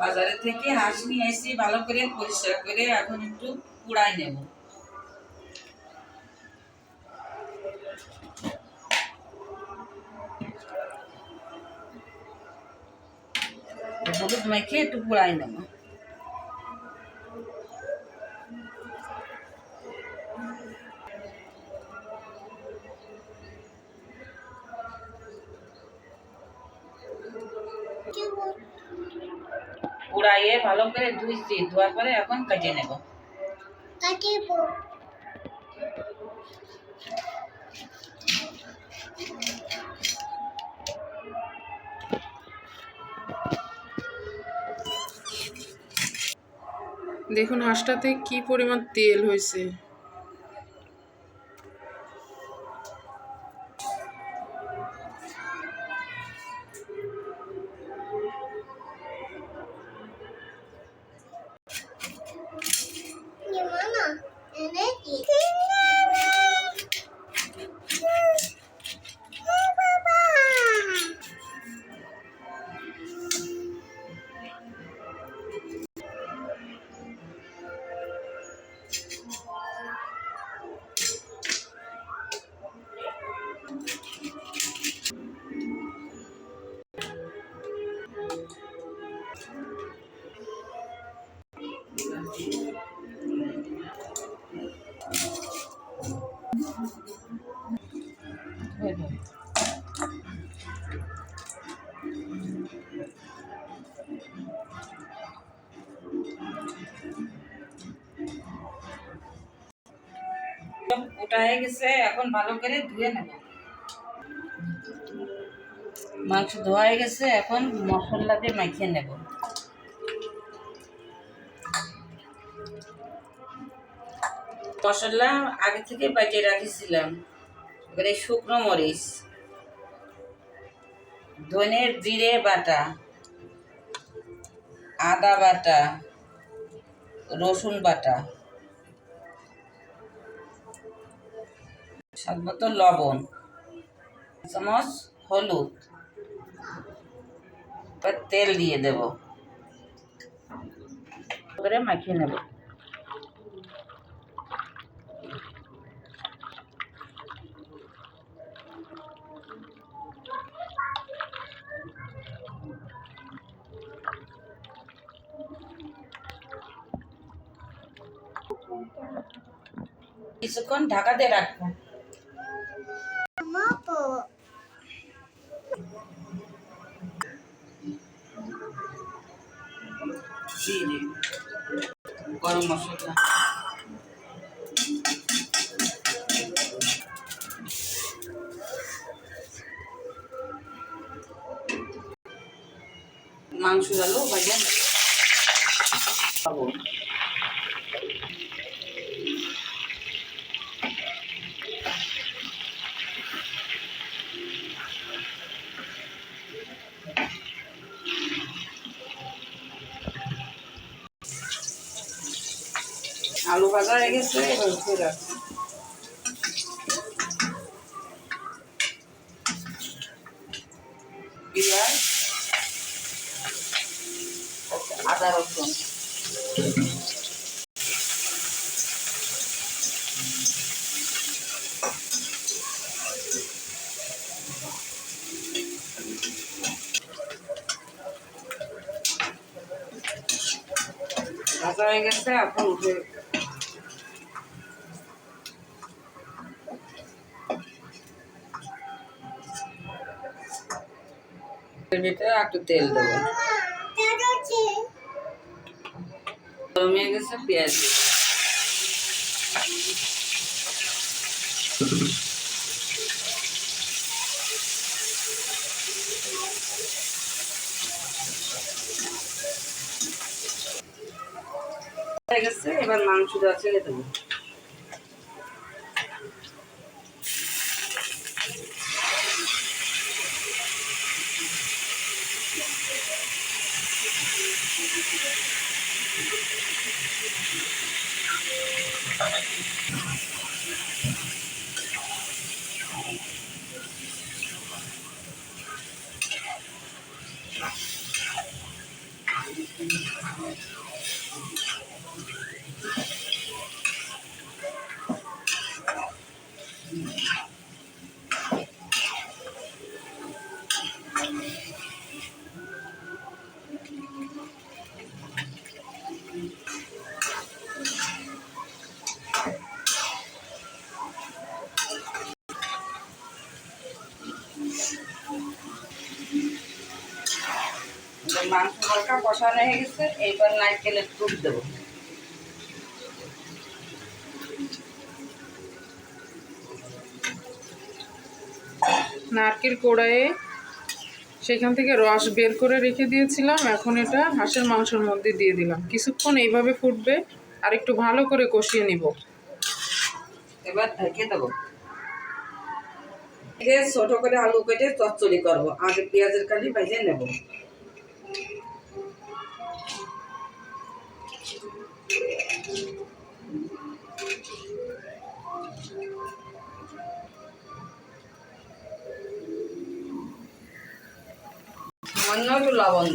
বাজারে থেকে হাঁস নিয়ে এসে ভালো করে পরিষ্কার করে এখন একটু কুড়াই নেব। হলুদ মেখে একটু কুড়াই নেব। কুড়াইয়ে ভালো করে ধুইছি ধোয়ার পরে এখন কেটে নেব। দেখুন হাঁসটাতে কি পরিমাণ তেল হয়েছে। ওটা হয়ে গেছে, এখন ভালো করে ধুয়ে নেব। মাংস ধোয়া হয়ে গেছে, এখন মশলা দিয়ে মাখিয়ে নেব। মশলা আগে থেকে বাজিয়ে রাখিছিলাম। এবারে শুকনো মরিচ ধনে জিরে বাটা, আদা বাটা, রসুন বাটা। স্বাদ মতো লবণ, চামচ হলুদ তেল দিয়ে দেব। করে মাখিয়ে নেব। কিছুক্ষণ ঢাকা দিয়ে রাখব দিয়ে দিন গরম মশলা মাংস আলু ভাজা আলু ভাজা হয়ে গেছে আদা রসুন। ভাজা হয়ে গেছে এখন উঠে ভিতরে একটু তেল দেবো। হয়ে গেছে পেঁয়াজ হয়ে গেছে এবার মাংসটা ছেড়ে দেবো। কষানো হয়ে গেছে এইবার নারকেলের দুধ দেবো। নারকেল কোড়ায়ে সেখান থেকে রস বের করে রেখে দিয়েছিলাম এখন এটা হাঁসের মাংসের মধ্যে দিয়ে দিলাম। কিছুক্ষণ এইভাবে ফুটবে আর একটু ভালো করে কষিয়ে নিব। এবার ঢেকে দেবো। ছোট করে আলু কেটে চচ্চড়ি করব আগে পেঁয়াজের কালি ভেজে নেব। সামান্য একটু লবণ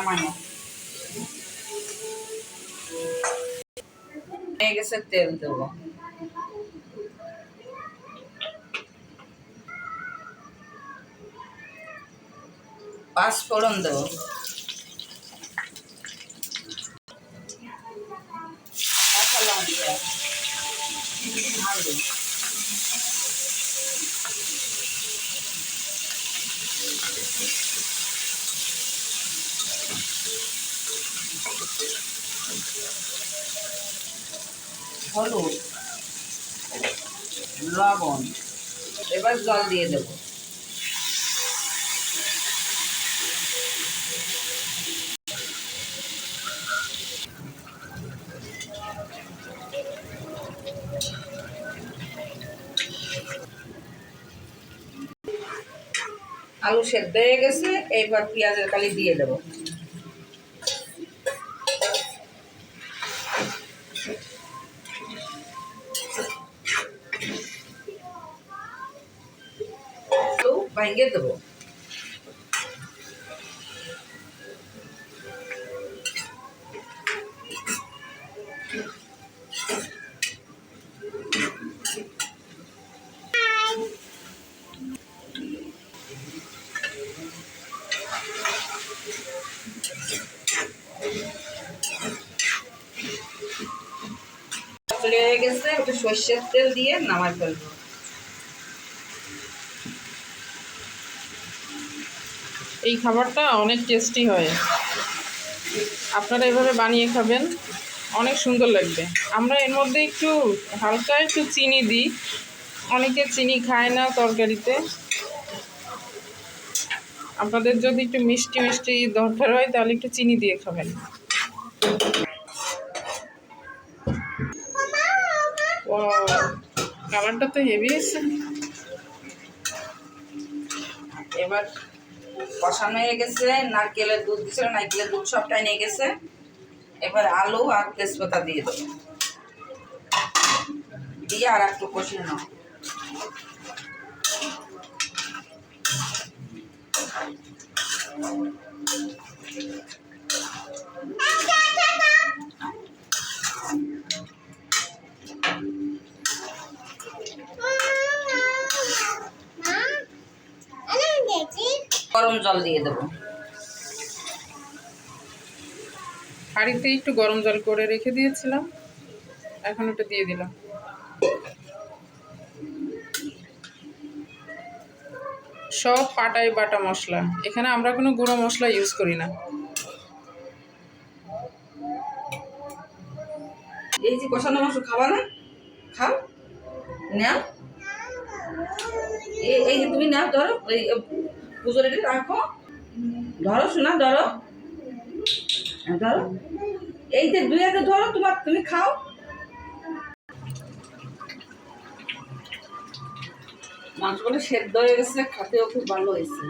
সামান্য হয়ে তেল দেবো। পাঁচ ফোড়ন দেবো। হলুদ, লবণ, এবার জল দিয়ে দেবো। আলু সেদ্ধ হয়ে গেছে এইবার পেঁয়াজের কালি দিয়ে দেবো আলু ভেঙে দেবো। চলে গেছে ওটা সর্ষের তেল দিয়ে নামাই ফেলব এই খাবারটা অনেক টেস্টি হয়। আপনারা এভাবে বানিয়ে খাবেন, অনেক সুন্দর লাগবে। আমরা এর মধ্যে একটু হালকা একটু চিনি দিই। অনেকে চিনি খায় না তরকারিতে। আপনাদের যদি একটু মিষ্টি মিষ্টি দরকার হয়, তাহলে একটু চিনি দিয়ে খাবেন। কালারটা তো হেভি আছে। এবার কষানো হয়ে গেছে, নারকেলের দুধ দিছিল নারকেলের দুধ সবটাই নিয়ে গেছে। এবার আলু আর তেজপাতা দিয়ে দেবো। দিয়ে আর একটু কষিয়ে নাও গরম জল দিয়ে দেবো। হাঁড়িতে একটু গরম জল করে রেখে দিয়েছিলাম। এখন ওটা দিয়ে দিলাম। সব পাটায় বাটা মশলা। এখানে আমরা কোনো গুঁড়ো মশলা ইউজ করি না। এই যে কষানো মাংস খাবা না? খাও। নাও। এই যে তুমি নাও ধরো। পুজোর এটা রাখো। ধরো শোনা ধরো। হ্যাঁ, ধরো। যে দুই হাতে ধরো তোমার তুমি খাও। মাংসগুলো সেদ্ধ হয়ে গেছে খাতেও খুব ভালো হয়েছে।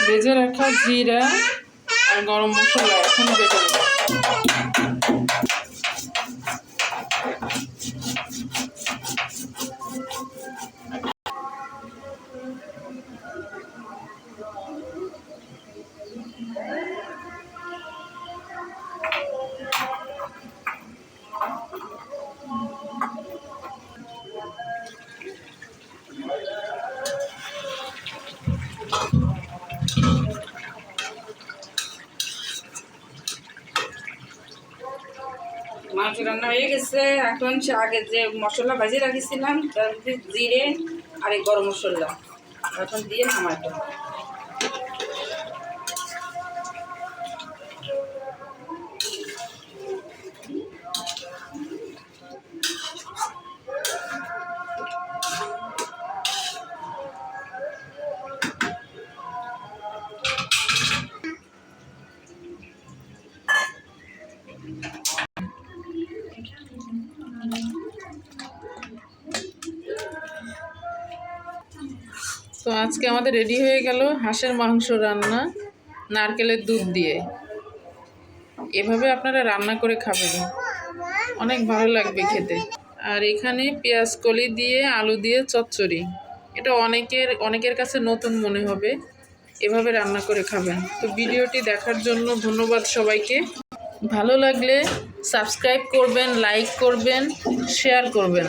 ভেজে রাখা জিরা। গরম মশলা এখন বেটে মাংস রান্না হয়ে গেছে এখন আগে যে মশলা ভাজিয়ে রাখিছিলাম, তার জিরে আর এই গরম মশলা এখন দিয়ে নামাইতে হবে। আজকে আমাদের রেডি হয়ে গেল হাঁসের মাংস রান্না, নারকেলের দুধ দিয়ে। এভাবে আপনারা রান্না করে খাবেন। অনেক ভালো লাগবে খেতে। আর এখানে পেঁয়াজ কলি দিয়ে, আলু দিয়ে, চচ্চড়ি। এটা অনেকের অনেকের কাছে নতুন মনে হবে। এভাবে রান্না করে খাবেন। তো ভিডিওটি দেখার জন্য ধন্যবাদ সবাইকে। ভালো লাগলে সাবস্ক্রাইব করবেন, লাইক করবেন, শেয়ার করবেন।